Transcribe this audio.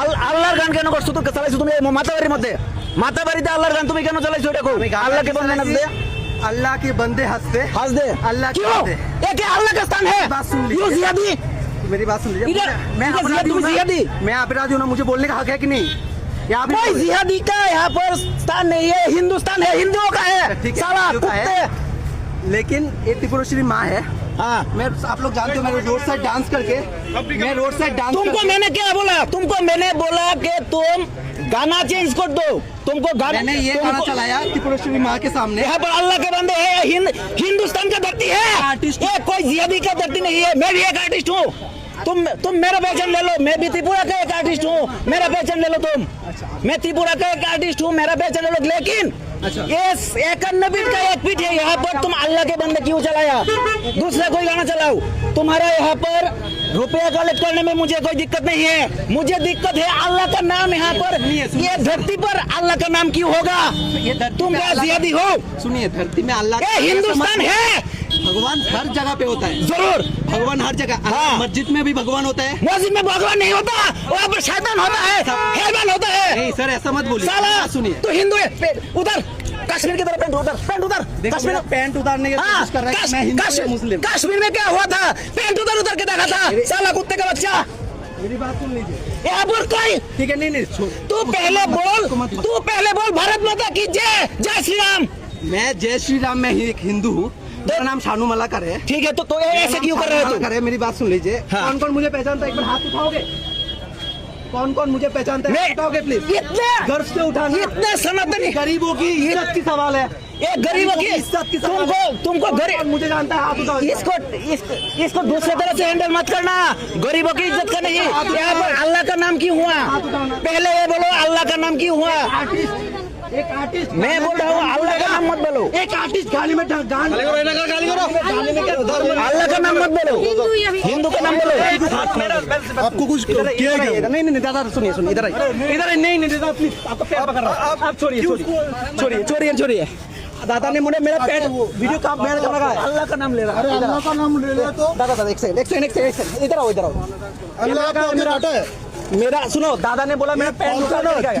আল- আল্লাহর গান কেন করছো তো চালাইছো তুমি এই মাতাবাড়ির মধ্যে মাতাবাড়িতে আল্লাহর গান তুমি কেন চালাইছো এটা কো আল্লাহকে বন্ধে নাচ দে अल्लाह के बंदे हंसते হাস দে अल्लाह के क्यों बंदे ये क्या अल्लाह का स्थान है बात सुन लीजिए। क्यों जिहादी मेरी बात सुन लीजिए इधर- मैं इधर अपराधी तुम हूँ ना। जिहादी। मैं अपराधी हूँ ना मुझे बोलने का हक है कि नहीं यहाँ पे कोई बोल- जिहादी का यहाँ पर स्थान नहीं है हिंदुस्तान है हिंदुओं का है ठीक है, साला हिंदुओं का है। कुत्ते लेकिन ये त्रिपुरेश्वरी माँ है। हाँ। मैं आप लोग जानते हो मैं रोड साइड डांस करके मैं रोड साइड डांस तुमको मैंने क्या बोला? तुमको मैंने बोला कि तुम गाना चेंज कर दो। तुमको गाना मैंने ये गाना चलाया त्रिपुरेश्वरी माँ के सामने। यहाँ पर अल्लाह के बंदे हैं हिंद, हिंदुस्तान का धरती है। आर्टिस्ट- ये कोई जिहादी का धरती नहीं है मैं भी एक आर्टिस्ट हूँ। तुम तुम मेरा पहचान ले लो मैं भी त्रिपुरा का एक आर्टिस्ट हूँ। मेरा पहचान ले लो तुम। मैं त्रिपुरा का एक आर्टिस्ट हूँ मेरा पहचान ले लो। लेकिन अच्छा। का एक है यहाँ पर तुम अल्लाह के बंदे क्यों चलाया? दूसरा कोई गाना चलाओ। तुम्हारा यहाँ पर रुपया कलेक्ट करने में मुझे कोई दिक्कत नहीं है। मुझे दिक्कत है अल्लाह का नाम यहाँ पर। ये धरती पर अल्लाह का नाम क्यों होगा? तुम क्या हो? सुनिए धरती में अल्लाह हिंदुस्तान है। भगवान हर जगह पे होता है। ज़रूर। भगवान हर जगह। हाँ। मस्जिद में भी भगवान होता है? मस्जिद में भगवान नहीं होता वहाँ पर शैतान होता है हैवान होता है। नहीं सर ऐसा मत बोलिए। साला सुनिए। तो हिंदू है उधर कश्मीर की तरफ़ पेंट उधर पेंट उधर कश्मीर मेरा पैंट उतारने की हाँ, कोशिश कर रहा है मैं हिंदू मुस्लिम। कश्मीर में क्या हुआ था? पेंट उधर उधर के देखा था। साला कुत्ते का बच्चा। मेरी बात सुन लीजिए। यहाँ पर कोई ठीक है नहीं नहीं तू पहले बोल तू पहले बोल भारत माता की जय जय श्री राम। मैं जय श्री राम मैं ही एक हिंदू हूँ। मेरा नाम शानू मलाकर है। ठीक है तो तो ऐसे क्यों कर रहे हो कर है मेरी बात सुन लीजिए। हाँ। कौन कौन मुझे पहचानता है? एक बार हाथ उठाओगे? कौन कौन मुझे पहचानता है? उठाओगे प्लीज़ इतने गर्व से उठाना। इतने सनातनी गरीबों की इज़्ज़त की सवाल है। ये गरीबों की इज़्ज़त की सवाल तुमको। तुमको गरीब मुझे जानता है? हाथ उठाओ इसको इसको इसको दूसरे तरह से हैंडल मत करना। गरीबों की इज़्ज़त का नहीं यहाँ पर अल्लाह का नाम क्यों हुआ? पहले ये बोलो अल्लाह का नाम क्यों हुआ? एक आर्टिस्ट मैं बोल रहा हूँ अल्लाह का नाम मत बोलो। एक आर्टिस्ट गाली में गाली करो गाली में क्या धर्म अल्लाह का नाम मत बोलो। हिंदू का नाम बोलो। आपको कुछ किया क्या? नहीं नहीं दादा सुनिए सुनिए इधर आइए। इधर आइए नहीं नहीं दादा प्लीज़ आपका पैर पकड़ रहा हूँ। आप छोड़िए छोड़िए। छोड़िए छोड़िए दादा ने मुझे मेरा पैर वीडियो का मैंने कर लगा है। अल्लाह का नाम ले रहा है। अल्लाह का नाम ले ले तो दादा दादा एक सेकंड एक सेकंड एक सेकंड इधर आओ इधर आओ। अल्लाह का मेरा है। मेरा सुनो दादा ने बोला मेरा पैर लो